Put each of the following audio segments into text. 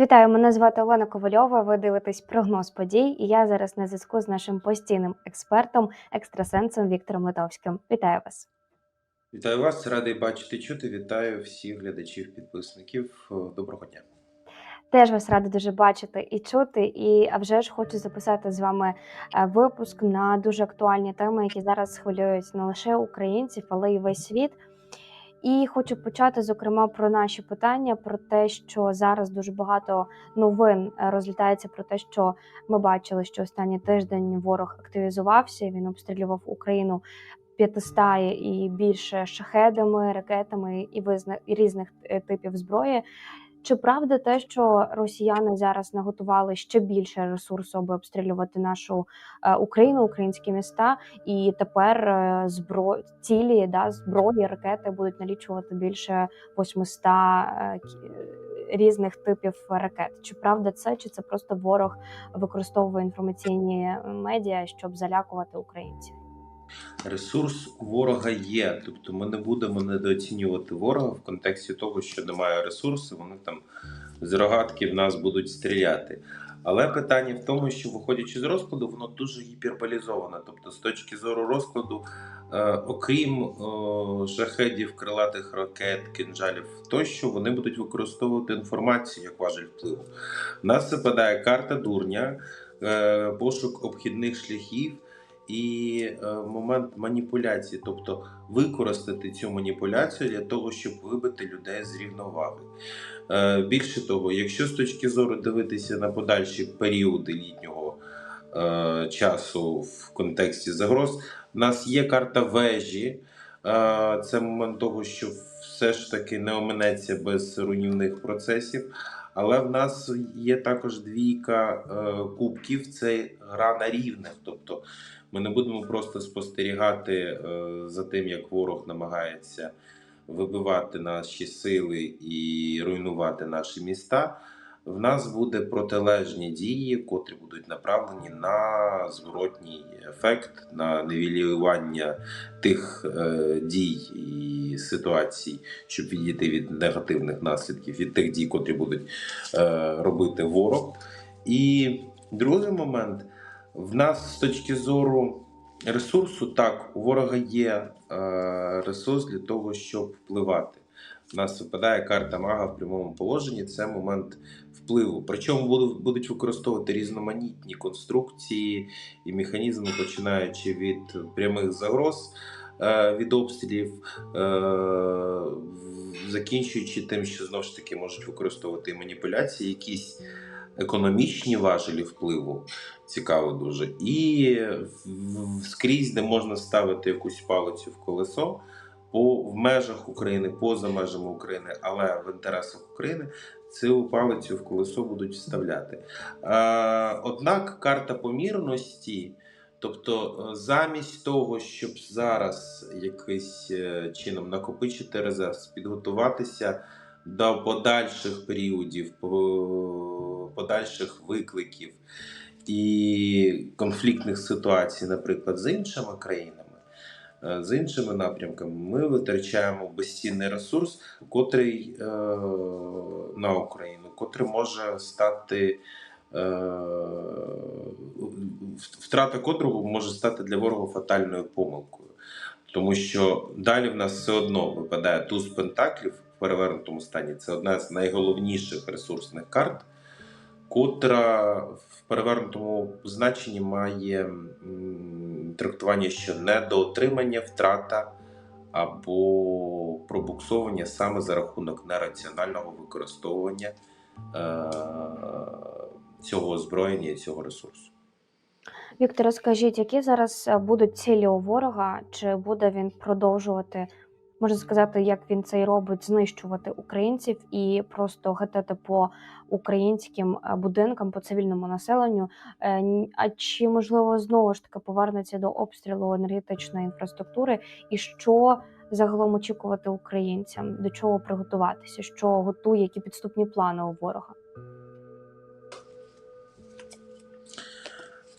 Вітаю, мене звати Олена Ковальова. Ви дивитесь прогноз подій, і я зараз на зв'язку з нашим постійним експертом, екстрасенсом Віктором Литовським. Вітаю вас. Вітаю вас, радий бачити чути. Вітаю всіх глядачів, підписників. Е, Доброго дня. Теж вас рада дуже бачити і чути. І а вже ж хочу записати з вами е, випуск на дуже актуальні теми, які зараз хвилюють не лише українців, але й весь світ. І хочу почати, зокрема, про наші питання, про те, що зараз дуже багато новин е, розлітається про те, що ми бачили, що останній тиждень ворог активізувався. Він обстрілював Україну 500 і більше шахедами, ракетами і визна різних е, типів зброї. Чи правда те, що росіяни зараз наготували ще більше ресурсу, аби обстрілювати нашу е, Україну, українські міста, і тепер е, збро... цілі да, зброї, ракети будуть налічувати більше 800 е, різних типів ракет? Чи правда це, чи це просто ворог використовує інформаційні медіа, щоб залякувати українців? Ресурс ворога є, тобто ми не будемо недооцінювати ворога в контексті того, що немає ресурсу, вони там з рогатки в нас будуть стріляти. Але питання в тому, що виходячи з розкладу, воно дуже гіперболізоване. Тобто, з точки зору розкладу, е, окрім е, шахедів, крилатих ракет, кинжалів тощо, вони будуть використовувати інформацію як важель впливу. У нас випадає карта дурня, е, пошук обхідних шляхів і е, момент маніпуляції, тобто використати цю маніпуляцію для того, щоб вибити людей з рівноваги. Е, Більше того, якщо з точки зору дивитися на подальші періоди літнього е, часу в контексті загроз, в нас є карта вежі. Це момент того, що все ж таки не оминеться без руйнівних процесів. Але в нас є також двійка е, кубків, це гра на рівних. Тобто ми не будемо просто спостерігати е, за тим, як ворог намагається вибивати наші сили і руйнувати наші міста. В нас буде протилежні дії, котрі будуть направлені на зворотній ефект, на нівелювання тих е, дій і ситуацій, щоб відійти від негативних наслідків, від тих дій, котрі будуть е, робити ворог. І другий момент в нас з точки зору ресурсу, так, у ворога є е, ресурс для того, щоб впливати. У нас випадає карта мага в прямому положенні. Це момент впливу. Причому будуть, використовувати різноманітні конструкції і механізми, починаючи від прямих загроз е, від обстрілів, е, закінчуючи тим, що знову ж таки можуть використовувати маніпуляції, якісь економічні важелі впливу. Цікаво дуже. І скрізь, де можна ставити якусь палицю в колесо, по, в межах України, поза межами України, але в інтересах України цю палицю в колесо будуть вставляти. Однак карта помірності, тобто е, замість того, щоб зараз якийсь е, чином накопичити резерв, підготуватися до подальших періодів, подальших викликів і конфліктних ситуацій, наприклад, з іншими країнами. Е, З іншими напрямками ми витрачаємо безцінний ресурс, котрий е, на Україну, котрий може стати е, втрата котрого може стати для ворога фатальною помилкою. Тому що далі в нас все одно випадає туз пентаклів в перевернутому стані. Це одна з найголовніших ресурсних карт, котра в перевернутому значенні має трактування, що недоотримання, втрата або пробуксовування саме за рахунок нераціонального використовування е, цього озброєння і цього ресурсу. Віктор, скажіть, які зараз будуть цілі у ворога? Чи буде він продовжувати, можна сказати, як він це і робить, знищувати українців і просто гатити по українським е, будинкам, по цивільному населенню? Е, А чи можливо знову ж таки повернеться до обстрілу енергетичної інфраструктури? І що загалом очікувати українцям? До чого приготуватися? Що готує, які підступні плани у ворога?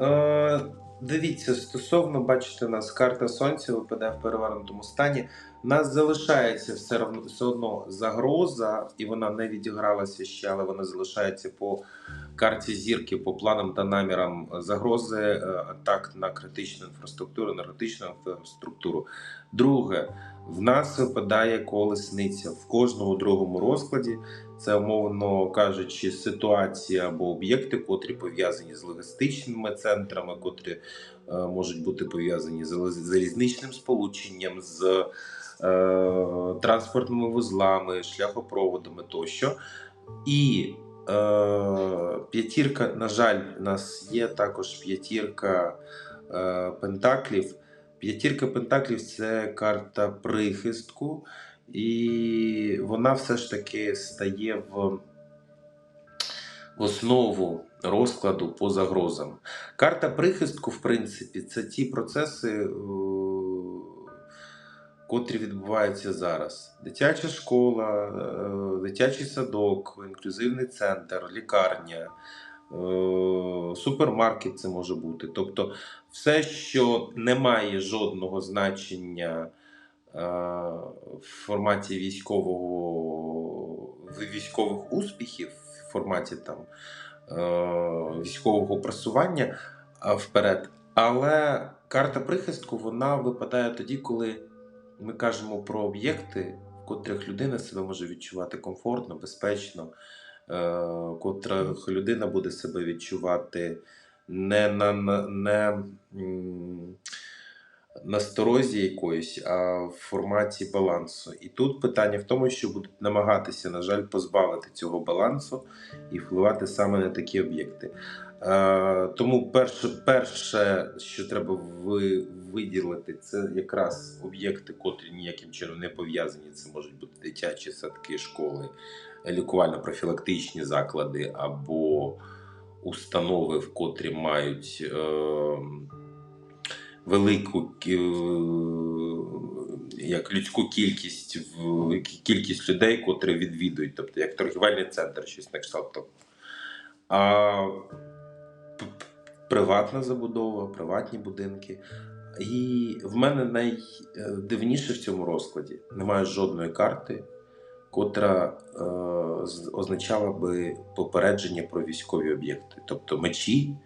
Е, дивіться, стосовно, бачите, у нас карта сонця випадає в перевернутому стані. Нас залишається все равно все одно загроза, і вона не відігралася ще, але вона залишається по карті зірки, по планам та намірам загрози е, атак на критичну інфраструктуру, енергетичну інфраструктуру. Друге, в нас випадає колесниця в кожному другому розкладі. Це умовно кажучи, ситуація або об'єкти, котрі пов'язані з логістичними центрами, котрі е, можуть бути пов'язані з залізничним сполученням, з е, транспортними вузлами, шляхопроводами тощо. І п'ятірка, на жаль, у нас є також п'ятірка е, пентаклів. П'ятірка пентаклів це карта прихистку, і вона все ж таки стає в, в основу розкладу по загрозам. Карта прихистку, в принципі, це ті процеси, е, котрі відбуваються зараз. Дитяча школа, е, дитячий садок, інклюзивний центр, лікарня, е, супермаркет це може бути. Тобто, все, що не має жодного значення е, в форматі військового військових успіхів, в форматі там військового просування вперед. Але карта прихистку вона випадає тоді, коли ми кажемо про об'єкти, в котрих людина себе може відчувати комфортно, безпечно, е, в котрих людина буде себе відчувати не на, на, не, м, на сторозі якоїсь, а в форматі балансу. І тут питання в тому, що будуть намагатися, на жаль, позбавити цього балансу і впливати саме на такі об'єкти. Тому перше, перше, що треба ви, виділити, це якраз об'єкти, котрі ніяким чином не пов'язані. Це можуть бути дитячі садки, школи, лікувально-профілактичні заклади або установи, в котрі мають е, велику як людську кількість в кількість людей, котрі відвідують, тобто як торгівельний центр, щось на кшталт того. А приватна забудова, приватні будинки. І в мене найдивніше в цьому розкладі немає жодної карти, котра е, означала би попередження про військові об'єкти, тобто мечі.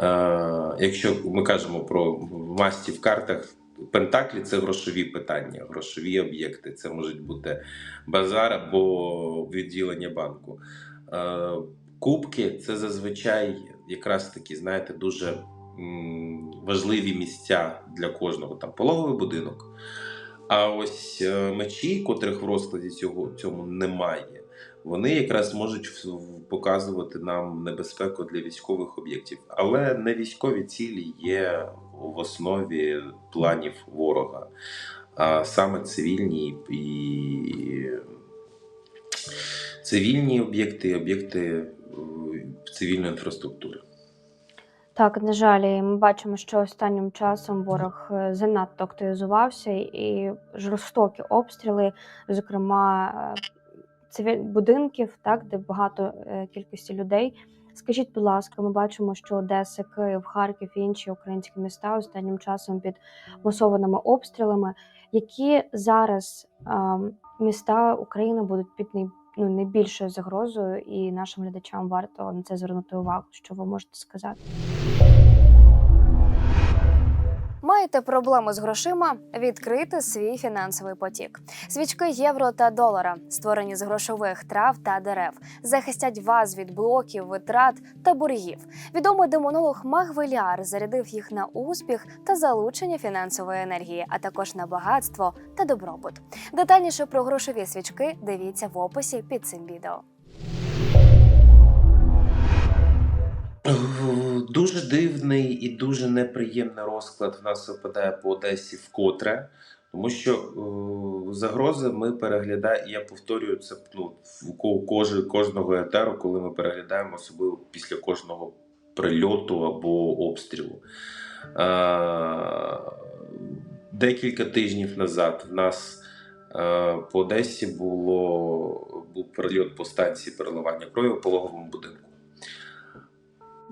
Е, якщо ми кажемо про масті в картах, Пентаклі це грошові питання, грошові об'єкти. Це можуть бути базар або відділення банку. Е, Кубки це зазвичай якраз такі, знаєте, дуже важливі місця для кожного. Там пологовий будинок. А ось е, мечі, котрих в розкладі цього цьому немає, вони якраз можуть показувати нам небезпеку для військових об'єктів. Але не військові цілі є в основі планів ворога, а саме цивільні і цивільні об'єкти, об'єкти е, цивільної інфраструктури. Так, на жаль, ми бачимо, що останнім часом ворог е, занадто активізувався і жорстокі обстріли, зокрема е, цивіль... будинків, так, де багато е, кількості людей. Скажіть, будь ласка, ми бачимо, що Одеса, Київ, Харків і інші українські міста останнім часом під масованими обстрілами. Які зараз е, міста України будуть під най... ну, найбільшою загрозою, і нашим глядачам варто на це звернути увагу? Що ви можете сказати? Маєте проблеми з грошима? Відкрити свій фінансовий потік. Свічки євро та долара, створені з грошових трав та дерев, захистять вас від блоків, витрат та боргів. Відомий демонолог Магвеляр зарядив їх на успіх та залучення фінансової енергії, а також на багатство та добробут. Детальніше про грошові свічки дивіться в описі під цим відео. Дуже дивний і дуже неприємний розклад в нас випадає по Одесі вкотре, тому що е, загрози ми переглядаємо, я повторюю це ну, в ко- кожного етеру, коли ми переглядаємо, особливо після кожного прильоту або обстрілу. Е, декілька тижнів назад в нас е, по Одесі було, був прильот по станції переливання крові в пологовому будинку.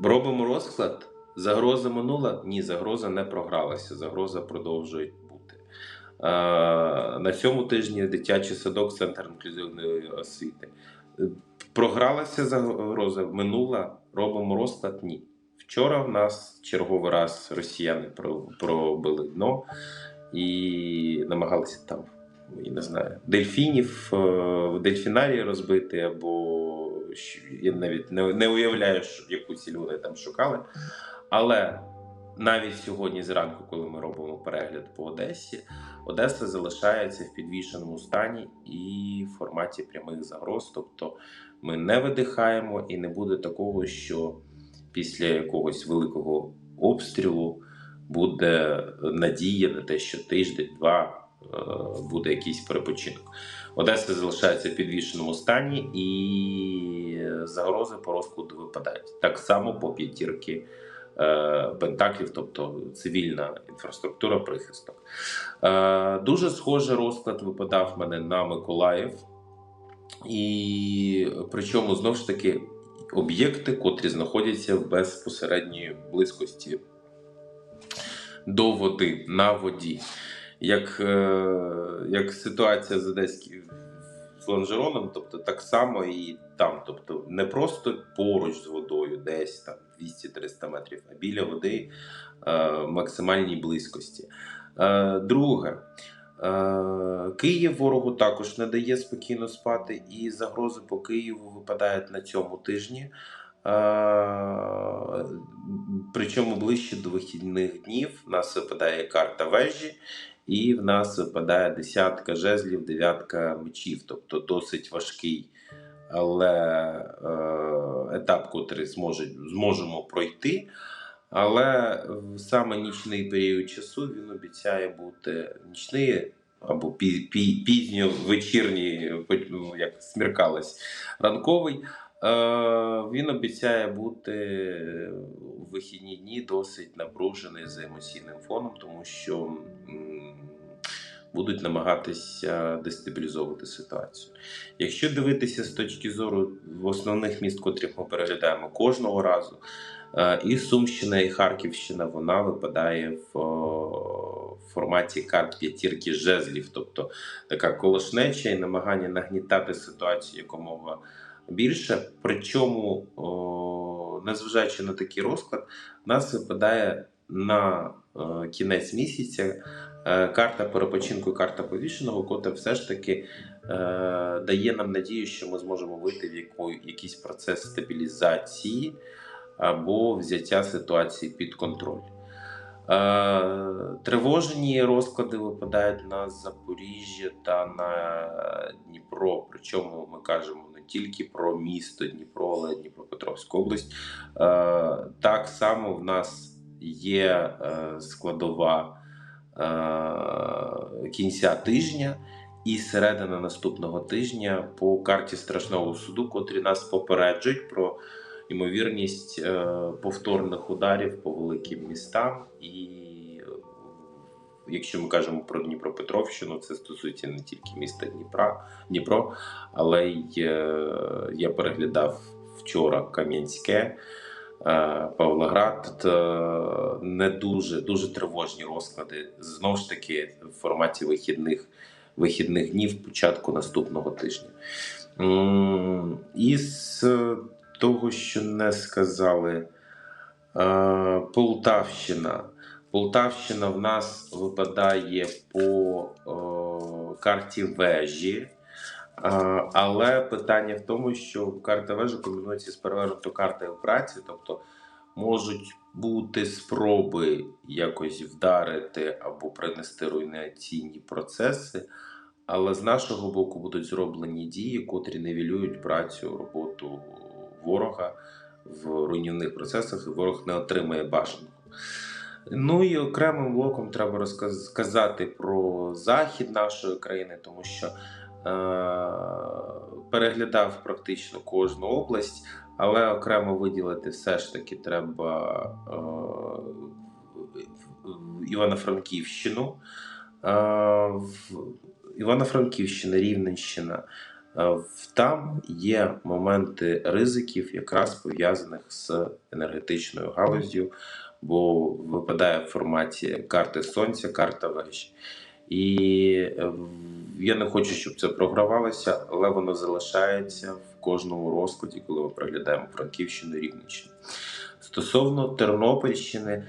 Робимо розклад. Загроза минула? Ні, загроза не програлася. Загроза продовжує бути. на цьому тижні дитячий садок, центр інклюзивної освіти. Е, Програлася загроза, минула, робимо розклад. Ні. Вчора в нас черговий раз росіяни пробили дно і намагалися там, я не знаю, дельфінів е, в дельфінарії розбити, або я навіть не, не уявляю, що- яку ціль вони там шукали. Але навіть сьогодні зранку, коли ми робимо перегляд по Одесі, Одеса залишається в підвішеному стані і в форматі прямих загроз. Тобто ми не видихаємо і не буде такого, що після якогось великого обстрілу буде надія на те, що тиждень-два е, буде якийсь перепочинок. Одеса залишається в підвішеному стані, і загрози по розкладу випадають. Так само по п'ятірки е, пентаклів, тобто цивільна інфраструктура, прихисток. Е, Дуже схожий розклад випадав мене на Миколаїв. І причому знову ж таки об'єкти, котрі знаходяться в безпосередній близькості до води, на воді. Як, е, як ситуація з Одеським з Ланжероном, тобто так само і там. Тобто не просто поруч з водою, десь там 200-300 метрів, а біля води е, максимальній близькості. Е, друге. Київ ворогу також не дає спокійно спати, і загрози по Києву випадають на цьому тижні. Причому ближче до вихідних днів в нас випадає карта вежі, і в нас випадає десятка жезлів, дев'ятка мечів, тобто досить важкий, але е, етап, котрий зможе, зможемо пройти. Але в саме нічний період часу він обіцяє бути нічний або пі- пі- пізньо вечірній, ну, як смеркалось, ранковий. Е, Він обіцяє бути у вихідні дні досить напружений за емоційним фоном, тому що будуть намагатися дестабілізовувати ситуацію. Якщо дивитися з точки зору основних міст, котрих ми переглядаємо кожного разу, е, і Сумщина, і Харківщина вона випадає в форматі карт п'ятірки жезлів, тобто така колошнеча і намагання нагнітати ситуацію якомога більше. Причому, незважаючи на такий розклад, нас випадає на е, кінець місяця е, карта перепочинку карта повішеного, котра все ж таки е, дає нам надію, що ми зможемо вийти в яку, якийсь процес стабілізації або взяття ситуації під контроль. Е, тривожені розклади випадають на Запоріжжя та на Дніпро. Причому ми кажемо не тільки про місто Дніпро, але й Дніпропетровську область. Е, так само в нас є е, складова е, кінця тижня і середина наступного тижня по карті страшного суду, котрі нас попереджують про ймовірність е, повторних ударів по великим містам. І е, якщо ми кажемо про Дніпропетровщину, це стосується не тільки міста Дніпра, Дніпро, але й е, я переглядав вчора Кам'янське. Е, Павлоград е, не дуже дуже тривожні розклади. Знову ж таки, в форматі вихідних вихідних днів початку наступного тижня. Із е, того, що не сказали, Полтавщина. Полтавщина в нас випадає по карті вежі. Е, Але питання в тому, що карта вежі комбінується з перевернутою картою праці, тобто можуть бути спроби якось вдарити або принести руйнаційні процеси, але з нашого боку будуть зроблені дії, котрі нівелюють працю, роботу ворога в руйнівних процесах, і ворог не отримає бажаного. Ну і окремим блоком треба розказ- сказати про захід нашої країни, тому що переглядав практично кожну область, але окремо виділити все ж таки треба е- Івано-Франківщину. Е, Івано-Франківщина, Рівненщина. Е, Там є моменти ризиків, якраз пов'язаних з енергетичною галуззю, бо випадає в форматі карти сонця, карта вежі. І е, я не хочу, щоб це програвалося, але воно залишається в кожному розкладі, коли ми проглядаємо Франківщину, Рівненщину. Стосовно Тернопільщини, е,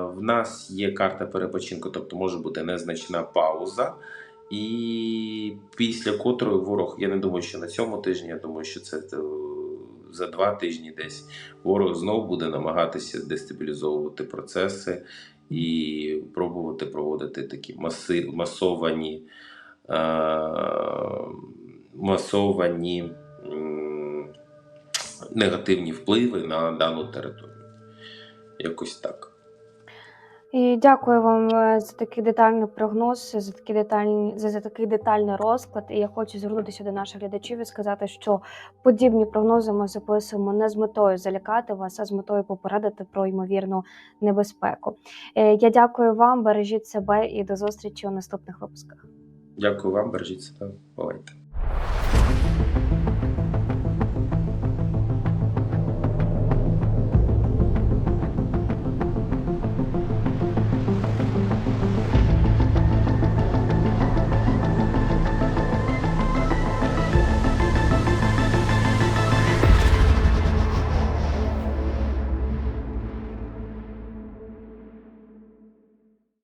в нас є карта перепочинку, тобто може бути незначна пауза. І після котрої ворог, я не думаю, що на цьому тижні, я думаю, що це е, за два тижні десь ворог знову буде намагатися дестабілізовувати процеси і пробувати проводити такі масовані, масовані негативні впливи на дану територію. Якось так. І дякую вам е, за такий детальний прогноз, за такий детальний, за, за такий детальний розклад. І я хочу звернутися до наших глядачів і сказати, що подібні прогнози ми записуємо не з метою залякати вас, а з метою попередити про ймовірну небезпеку. Е, Я дякую вам, бережіть себе і до зустрічі у наступних випусках. Дякую вам, бережіть себе. Бувайте.